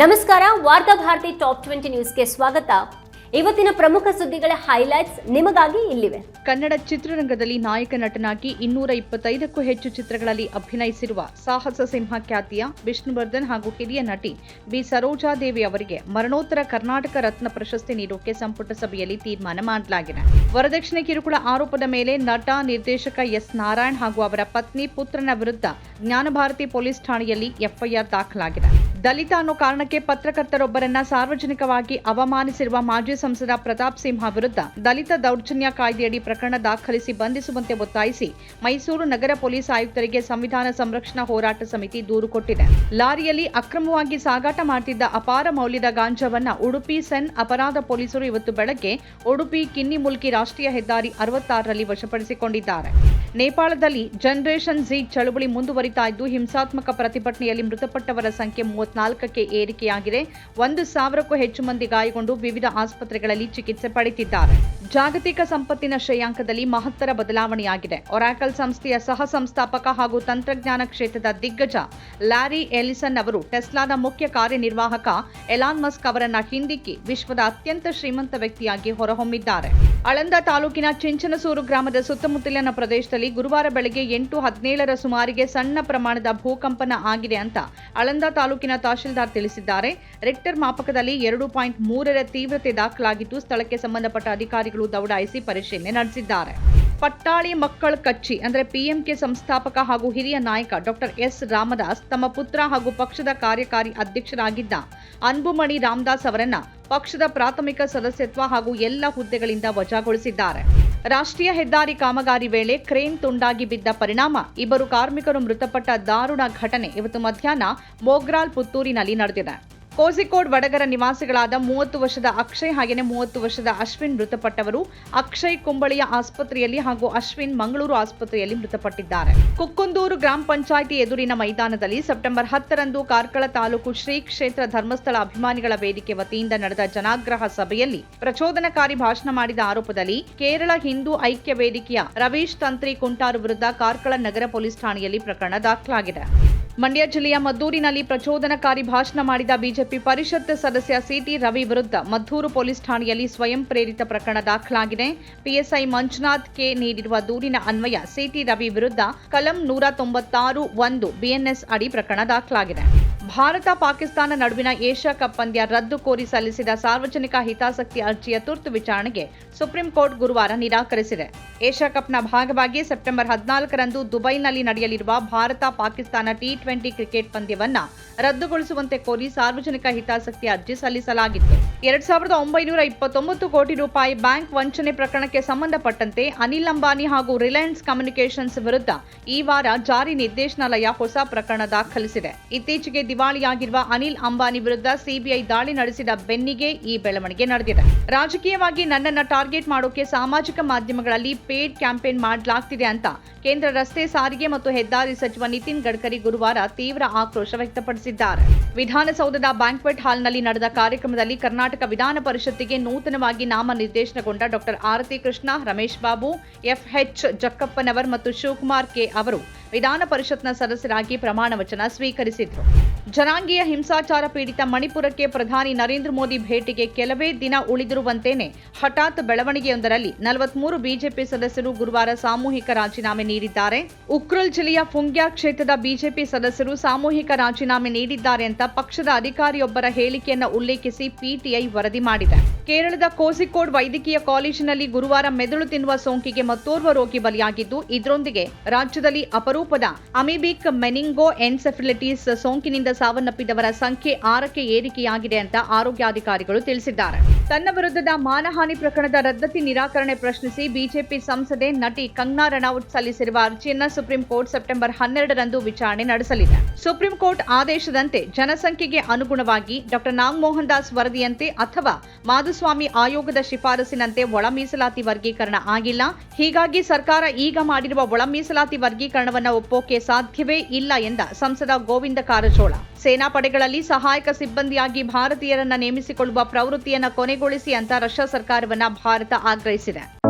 ನಮಸ್ಕಾರ, ವಾರ್ತಾ Bharati top twenty ನ್ಯೂಸ್ಗೆ ಸ್ವಾಗತ. ಇವತ್ತಿನ ಪ್ರಮುಖ ಸುದ್ದಿಗಳ ಹೈಲೈಟ್ಸ್ ನಿಮಗಾಗಿ ಇಲ್ಲಿವೆ. ಕನ್ನಡ ಚಿತ್ರರಂಗದಲ್ಲಿ ನಾಯಕ ನಟನಾಗಿ ಇನ್ನೂರ ಇಪ್ಪತ್ತೈದಕ್ಕೂ ಹೆಚ್ಚು ಚಿತ್ರಗಳಲ್ಲಿ ಅಭಿನಯಿಸಿರುವ ಸಾಹಸ ಸಿಂಹ ಖ್ಯಾತಿಯ ವಿಷ್ಣುವರ್ಧನ್ ಹಾಗೂ ಹಿರಿಯ ನಟಿ ಬಿ ಸರೋಜಾದೇವಿ ಅವರಿಗೆ ಮರಣೋತ್ತರ ಕರ್ನಾಟಕ ರತ್ನ ಪ್ರಶಸ್ತಿ ನೀಡೋಕೆ ಸಂಪುಟ ಸಭೆಯಲ್ಲಿ ತೀರ್ಮಾನ ಮಾಡಲಾಗಿದೆ. ವರದಕ್ಷಿಣೆ ಕಿರುಕುಳ ಆರೋಪದ ಮೇಲೆ ನಟ, ನಿರ್ದೇಶಕ ಎಸ್. ನಾರಾಯಣ್ ಹಾಗೂ ಅವರ ಪತ್ನಿ ಪುತ್ರನ ವಿರುದ್ಧ ಜ್ಞಾನಭಾರತಿ ಪೊಲೀಸ್ ಠಾಣೆಯಲ್ಲಿ ಎಫ್ಐಆರ್ ದಾಖಲಾಗಿದೆ. ದಲಿತ ಅನ್ನೋ ಕಾರಣಕ್ಕೆ ಪತ್ರಕರ್ತರೊಬ್ಬರನ್ನ ಸಾರ್ವಜನಿಕವಾಗಿ ಅವಮಾನಿಸಿರುವ ಮಾಜಿ ಸಂಸದ ಪ್ರತಾಪ್ ಸಿಂಹ ವಿರುದ್ಧ ದಲಿತ ದೌರ್ಜನ್ಯ ಕಾಯ್ದೆಯಡಿ ಪ್ರಕರಣ ದಾಖಲಿಸಿ ಬಂಧಿಸುವಂತೆ ಒತ್ತಾಯಿಸಿ ಮೈಸೂರು ನಗರ ಪೊಲೀಸ್ ಆಯುಕ್ತರಿಗೆ ಸಂವಿಧಾನ ಸಂರಕ್ಷಣಾ ಹೋರಾಟ ಸಮಿತಿ ದೂರು ಕೊಟ್ಟಿದೆ. ಲಾರಿಯಲ್ಲಿ ಅಕ್ರಮವಾಗಿ ಸಾಗಾಟ ಮಾಡುತ್ತಿದ್ದ ಅಪಾರ ಮೌಲ್ಯದ ಗಾಂಜಾವನ್ನ ಉಡುಪಿ ಸೆನ್ ಅಪರಾಧ ಪೊಲೀಸರು ಇವತ್ತು ಬೆಳಗ್ಗೆ ಉಡುಪಿ ಕಿನ್ನಿಮುಲ್ಕಿ ರಾಷ್ಟ್ರೀಯ ಹೆದ್ದಾರಿ ಅರವತ್ತಾರರಲ್ಲಿ ವಶಪಡಿಸಿಕೊಂಡಿದ್ದಾರೆ. ನೇಪಾಳದಲ್ಲಿ ಜನರೇಷನ್ ಝಿ ಚಳುವಳಿ ಮುಂದುವರಿತಾ ಇದ್ದು, ಹಿಂಸಾತ್ಮಕ ಪ್ರತಿಭಟನೆಯಲ್ಲಿ ಮೃತಪಟ್ಟವರ ಸಂಖ್ಯೆ ಮೂವತ್ನಾಲ್ಕಕ್ಕೆ ಏರಿಕೆಯಾಗಿದೆ. ಒಂದು ಸಾವಿರಕ್ಕೂ ಹೆಚ್ಚು ಮಂದಿ ಗಾಯಗೊಂಡು ವಿವಿಧ ಆಸ್ಪತ್ರೆಗಳಲ್ಲಿ ಚಿಕಿತ್ಸೆ ಪಡೆದಿದ್ದಾರೆ ಜಾಗತಿಕ ಸಂಪತ್ತಿನ ಶ್ರೇಯಾಂಕದಲ್ಲಿ ಮಹತ್ತರ ಬದಲಾವಣೆಯಾಗಿದೆ. ಒರಾಕಲ್ ಸಂಸ್ಥೆಯ ಸಹ ಸಂಸ್ಥಾಪಕ ಹಾಗೂ ತಂತ್ರಜ್ಞಾನ ಕ್ಷೇತ್ರದ ದಿಗ್ಗಜ ಲ್ಯಾರಿ ಎಲಿಸನ್ ಅವರು ಟೆಸ್ಲಾದ ಮುಖ್ಯ ಕಾರ್ಯನಿರ್ವಾಹಕ ಎಲಾನ್ ಮಸ್ಕ್ ಅವರನ್ನ ಹಿಂದಿಕ್ಕಿ ವಿಶ್ವದ ಅತ್ಯಂತ ಶ್ರೀಮಂತ ವ್ಯಕ್ತಿಯಾಗಿ ಹೊರಹೊಮ್ಮಿದ್ದಾರೆ. ಆಳಂದ ತಾಲೂಕಿನ ಚಿಂಚನಸೂರು ಗ್ರಾಮದ ಸುತ್ತಮುತ್ತಲಿನ ಪ್ರದೇಶದಲ್ಲಿ ಗುರುವಾರ ಬೆಳಗ್ಗೆ ಎಂಟು ಹದಿನೇಳರ ಸುಮಾರಿಗೆ ಸಣ್ಣ ಪ್ರಮಾಣದ ಭೂಕಂಪನ ಆಗಿದೆ ಅಂತ ಅಳಂದ ತಾಲೂಕಿನ ತಹಶೀಲ್ದಾರ್ ತಿಳಿಸಿದ್ದಾರೆ. ರೆಕ್ಟರ್ ಮಾಪಕದಲ್ಲಿ ಎರಡು ಪಾಯಿಂಟ್ ಮೂರರ ತೀವ್ರತೆ ದಾಖಲಾಗಿದ್ದು, ಸ್ಥಳಕ್ಕೆ ಸಂಬಂಧಪಟ್ಟ ಅಧಿಕಾರಿಗಳು ದೌಡಾಯಿಸಿ ಪರಿಶೀಲನೆ ನಡೆಸಿದ್ದಾರೆ. ಪಟ್ಟಾಳಿ ಮಕ್ಕಳ ಕಚ್ಚಿ ಅಂದರೆ ಪಿಎಂಕೆ ಸಂಸ್ಥಾಪಕ ಹಾಗೂ ಹಿರಿಯ ನಾಯಕ ಡಾಕ್ಟರ್ ಎಸ್. ರಾಮದಾಸ್ ತಮ್ಮ ಪುತ್ರ ಹಾಗೂ ಪಕ್ಷದ ಕಾರ್ಯಕಾರಿ ಅಧ್ಯಕ್ಷರಾಗಿದ್ದ ಅನ್ಬುಮಣಿ ರಾಮದಾಸ್ ಅವರನ್ನ ಪಕ್ಷದ ಪ್ರಾಥಮಿಕ ಸದಸ್ಯತ್ವ ಹಾಗೂ ಎಲ್ಲ ಹುದ್ದೆಗಳಿಂದ ವಜಾಗೊಳಿಸಿದ್ದಾರೆ. ರಾಷ್ಟ್ರೀಯ ಹೆದ್ದಾರಿ ಕಾಮಗಾರಿ ವೇಳೆ ಕ್ರೇನ್ ತುಂಡಾಗಿ ಬಿದ್ದ ಪರಿಣಾಮ, ಇಬ್ಬರು ಕಾರ್ಮಿಕರು ಮೃತಪಟ್ಟ ದಾರುಣ ಘಟನೆ ಇವತ್ತು ಮಧ್ಯಾಹ್ನ ಮೋಗ್ರಾಲ್ ಪುತ್ತೂರಿನಲ್ಲಿ ನಡೆದಿದೆ. ಕೋಸಿಕೋಡ್ ವಡಗರ ನಿವಾಸಿಗಳಾದ ಮೂವತ್ತು ವರ್ಷದ ಅಕ್ಷಯ್ ಹಾಗೆಯೇ ಮೂವತ್ತು ವರ್ಷದ ಅಶ್ವಿನ್ ಮೃತಪಟ್ಟವರು. ಅಕ್ಷಯ್ ಕುಂಬಳಿಯ ಆಸ್ಪತ್ರೆಯಲ್ಲಿ ಹಾಗೂ ಅಶ್ವಿನ್ ಮಂಗಳೂರು ಆಸ್ಪತ್ರೆಯಲ್ಲಿ ಮೃತಪಟ್ಟಿದ್ದಾರೆ. ಕುಕ್ಕುಂದೂರು ಗ್ರಾಮ ಪಂಚಾಯಿತಿ ಎದುರಿನ ಮೈದಾನದಲ್ಲಿ ಸೆಪ್ಟೆಂಬರ್ ಹತ್ತರಂದು ಕಾರ್ಕಳ ತಾಲೂಕು ಶ್ರೀ ಕ್ಷೇತ್ರ ಧರ್ಮಸ್ಥಳ ಅಭಿಮಾನಿಗಳ ವೇದಿಕೆ ವತಿಯಿಂದ ನಡೆದ ಜನಾಗ್ರಹ ಸಭೆಯಲ್ಲಿ ಪ್ರಚೋದನಕಾರಿ ಭಾಷಣ ಮಾಡಿದ ಆರೋಪದಲ್ಲಿ ಕೇರಳ ಹಿಂದೂ ಐಕ್ಯ ವೇದಿಕೆಯ ರವೀಶ್ ತಂತ್ರಿ ಕುಂಟಾರು ವಿರುದ್ಧ ಕಾರ್ಕಳ ನಗರ ಪೊಲೀಸ್ ಠಾಣೆಯಲ್ಲಿ ಪ್ರಕರಣ ದಾಖಲಾಗಿದೆ. ಮಂಡ್ಯ ಜಿಲ್ಲೆಯ ಮದ್ದೂರಿನಲ್ಲಿ ಪ್ರಚೋದನಕಾರಿ ಭಾಷಣ ಮಾಡಿದ ಬಿಜೆಪಿ ಪರಿಷತ್ ಸದಸ್ಯ ಸಿಟಿ ರವಿ ವಿರುದ್ಧ ಮದ್ದೂರು ಪೊಲೀಸ್ ಠಾಣೆಯಲ್ಲಿ ಸ್ವಯಂ ಪ್ರೇರಿತ ಪ್ರಕರಣ ದಾಖಲಾಗಿದೆ. ಪಿಎಸ್ಐ ಮಂಜುನಾಥ್ ಕೆ ನೀಡಿರುವ ದೂರಿನ ಅನ್ವಯ ಸಿಟಿ ರವಿ ವಿರುದ್ಧ ಕಲಂ ನೂರ ತೊಂಬತ್ತಾರು ಒಂದು ಬಿಎನ್ಎಸ್ ಅಡಿ ಪ್ರಕರಣ ದಾಖಲಾಗಿದೆ. ಭಾರತ ಪಾಕಿಸ್ತಾನ ನಡುವಿನ ಏಷ್ಯಾ ಕಪ್ ಪಂದ್ಯ ರದ್ದು ಕೋರಿ ಸಲ್ಲಿಸಿದ ಸಾರ್ವಜನಿಕ ಹಿತಾಸಕ್ತಿ ಅರ್ಜಿಯ ತುರ್ತು ವಿಚಾರಣೆಗೆ ಸುಪ್ರೀಂ ಕೋರ್ಟ್ ಗುರುವಾರ ನಿರಾಕರಿಸಿದೆ. ಏಷ್ಯಾ ಕಪ್ನ ಭಾಗವಾಗಿ ಸೆಪ್ಟೆಂಬರ್ ಹದಿನಾಲ್ಕರಂದು ದುಬೈನಲ್ಲಿ ನಡೆಯಲಿರುವ Bharat Pakistan T twenty cricket ಪಂದ್ಯವನ್ನು ರದ್ದುಗೊಳಿಸುವಂತೆ ಕೋರಿ ಸಾರ್ವಜನಿಕ ಹಿತಾಸಕ್ತಿ ಅರ್ಜಿ ಸಲ್ಲಿಸಲಾಗಿತ್ತು. ಎರಡ್ ಸಾವಿರದ ಒಂಬೈನೂರ ಇಪ್ಪತ್ತೊಂಬತ್ತು ಕೋಟಿ ರೂಪಾಯಿ ಬ್ಯಾಂಕ್ ವಂಚನೆ ಪ್ರಕರಣಕ್ಕೆ ಸಂಬಂಧಪಟ್ಟಂತೆ ಅನಿಲ್ ಅಂಬಾನಿ ಹಾಗೂ ರಿಲಯನ್ಸ್ ಕಮ್ಯುನಿಕೇಷನ್ಸ್ ವಿರುದ್ಧ ಈ ವಾರ ಜಾರಿ ನಿರ್ದೇಶನಾಲಯ ಹೊಸ ಪ್ರಕರಣ ದಾಖಲಿಸಿದೆ. ಇತ್ತೀಚೆಗೆ ದಿವಾಳಿಯಾಗಿರುವ ಅನಿಲ್ ಅಂಬಾನಿ ವಿರುದ್ಧ ಸಿಬಿಐ ದಾಳಿ ನಡೆಸಿದ ಬೆನ್ನಿಗೆ ಈ ಬೆಳವಣಿಗೆ ನಡೆದಿದೆ. ರಾಜಕೀಯವಾಗಿ ನನ್ನನ್ನ ಟಾರ್ಗೆಟ್ ಮಾಡೋಕೆ ಸಾಮಾಜಿಕ ಮಾಧ್ಯಮಗಳಲ್ಲಿ ಪೇಡ್ ಕ್ಯಾಂಪೇನ್ ಮಾಡಲಾಗ್ತಿದೆ ಅಂತ ಕೇಂದ್ರ ರಸ್ತೆ ಸಾರಿಗೆ ಮತ್ತು ಹೆದ್ದಾರಿ ಸಚಿವ ನಿತಿನ್ ಗಡ್ಕರಿ ಗುರುವಾರ ತೀವ್ರ ಆಕ್ರೋಶ ವ್ಯಕ್ತಪಡಿಸಿದ್ದಾರೆ. ವಿಧಾನಸೌಧದ ಬ್ಯಾಂಕ್ವೆಟ್ ಹಾಲ್ನಲ್ಲಿ ನಡೆದ ಕಾರ್ಯಕ್ರಮದಲ್ಲಿ ಕರ್ನಾಟಕ ವಿಧಾನ ಪರಿಷತ್ತಿಗೆ ನೂತನವಾಗಿ ನಾಮ ನಿರ್ದೇಶನಗೊಂಡ ಡಾಕ್ಟರ್ ಆರತಿ ಕೃಷ್ಣ, ರಮೇಶ್ ಬಾಬು, ಎಫ್ಎಚ್ ಜಕ್ಕಪ್ಪನವರ್ ಮತ್ತು ಶಿವಕುಮಾರ್ ಕೆ ಅವರು ವಿಧಾನ ಪರಿಷತ್ನ ಸದಸ್ಯರಾಗಿ ಪ್ರಮಾಣ ವಚನ ಸ್ವೀಕರಿಸಿದರು. ಜನಾಂಗೀಯ ಹಿಂಸಾಚಾರ ಪೀಡಿತ ಮಣಿಪುರಕ್ಕೆ ಪ್ರಧಾನಿ ನರೇಂದ್ರ ಮೋದಿ ಭೇಟಿಗೆ ಕೆಲವೇ ದಿನ ಉಳಿದಿರುವಂತೇನೆ ಹಠಾತ್ ಬೆಳವಣಿಗೆಯೊಂದರಲ್ಲಿ ನಲವತ್ಮೂರು ಬಿಜೆಪಿ ಸದಸ್ಯರು ಗುರುವಾರ ಸಾಮೂಹಿಕ ರಾಜೀನಾಮೆ ನೀಡಿದ್ದಾರೆ. ಉಕ್ರಲ್ ಜಿಲ್ಲೆಯ ಫುಂಗ್ಯಾ ಕ್ಷೇತ್ರದ ಬಿಜೆಪಿ ಸದಸ್ಯರು ಸಾಮೂಹಿಕ ರಾಜೀನಾಮೆ ನೀಡಿದ್ದಾರೆ ಅಂತ ಪಕ್ಷದ ಅಧಿಕಾರಿಯೊಬ್ಬರ ಹೇಳಿಕೆಯನ್ನು ಉಲ್ಲೇಖಿಸಿ ಪಿಟಿಐ ವರದಿ ಮಾಡಿದೆ. ಕೇರಳದ ಕೋಸಿಕೋಡ್ ವೈದ್ಯಕೀಯ ಕಾಲೇಜಿನಲ್ಲಿ ಗುರುವಾರ ಮೆದುಳು ತಿನ್ನುವ ಸೋಂಕಿಗೆ ಮತ್ತೋರ್ವ ರೋಗಿ ಬಲಿಯಾಗಿದ್ದು, ಇದರೊಂದಿಗೆ ರಾಜ್ಯದಲ್ಲಿ ಅಪರೂಪದ ಅಮಿಬಿಕ್ ಮೆನಿಂಗೋ ಎನ್ಸೆಫಿಲಿಟಿಸ್ ಸೋಂಕಿನಿಂದ ಸಾವನ್ನಪ್ಪಿದವರ ಸಂಖ್ಯೆ ಆರಕ್ಕೆ ಏರಿಕೆಯಾಗಿದೆ ಅಂತ ಆರೋಗ್ಯಾಧಿಕಾರಿಗಳು ತಿಳಿಸಿದ್ದಾರೆ. ತನ್ನ ವಿರುದ್ಧದ ಮಾನಹಾನಿ ಪ್ರಕರಣದ ರದ್ದತಿ ನಿರಾಕರಣೆ ಪ್ರಶ್ನಿಸಿ ಬಿಜೆಪಿ ಸಂಸದೆ ನಟಿ ಕಂಗ್ನಾ ರಣೌತ್ ಸಲ್ಲಿಸಿರುವ ಅರ್ಜಿಯನ್ನ ಸುಪ್ರೀಂ ಕೋರ್ಟ್ ಸೆಪ್ಟೆಂಬರ್ ಹನ್ನೆರಡರಂದು ವಿಚಾರಣೆ ನಡೆಸಲಿದೆ. ಸುಪ್ರೀಂ ಕೋರ್ಟ್ ಆದೇಶದಂತೆ ಜನಸಂಖ್ಯೆಗೆ ಅನುಗುಣವಾಗಿ ಡಾಕ್ಟರ್ ನಾಗಮೋಹನ್ ದಾಸ್ ವರದಿಯಂತೆ ಅಥವಾ ಮಾಧುಸ್ವಾಮಿ ಆಯೋಗದ ಶಿಫಾರಸಿನಂತೆ ಒಳ ಮೀಸಲಾತಿ ವರ್ಗೀಕರಣ ಆಗಿಲ್ಲ. ಹೀಗಾಗಿ ಸರ್ಕಾರ ಈಗ ಮಾಡಿರುವ ಒಳ ಮೀಸಲಾತಿ ವರ್ಗೀಕರಣವನ್ನ ಒಪ್ಪೋಕೆ ಸಾಧ್ಯವೇ ಇಲ್ಲ ಎಂದ ಸಂಸದ ಗೋವಿಂದ ಕಾರಜೋಳ. ಸೇನಾಪಡೆಗಳಲ್ಲಿ ಸಹಾಯಕ ಸಿಬ್ಬಂದಿಯಾಗಿ ಭಾರತೀಯರನ್ನ ನೇಮಿಸಿಕೊಳ್ಳುವ ಪ್ರವೃತ್ತಿಯನ್ನು ಕೊನೆಗೊಳಿಸಿ ಅಂತ ರಷ್ಯಾ ಸರ್ಕಾರವನ್ನ ಭಾರತ ಆಗ್ರಹಿಸಿದೆ.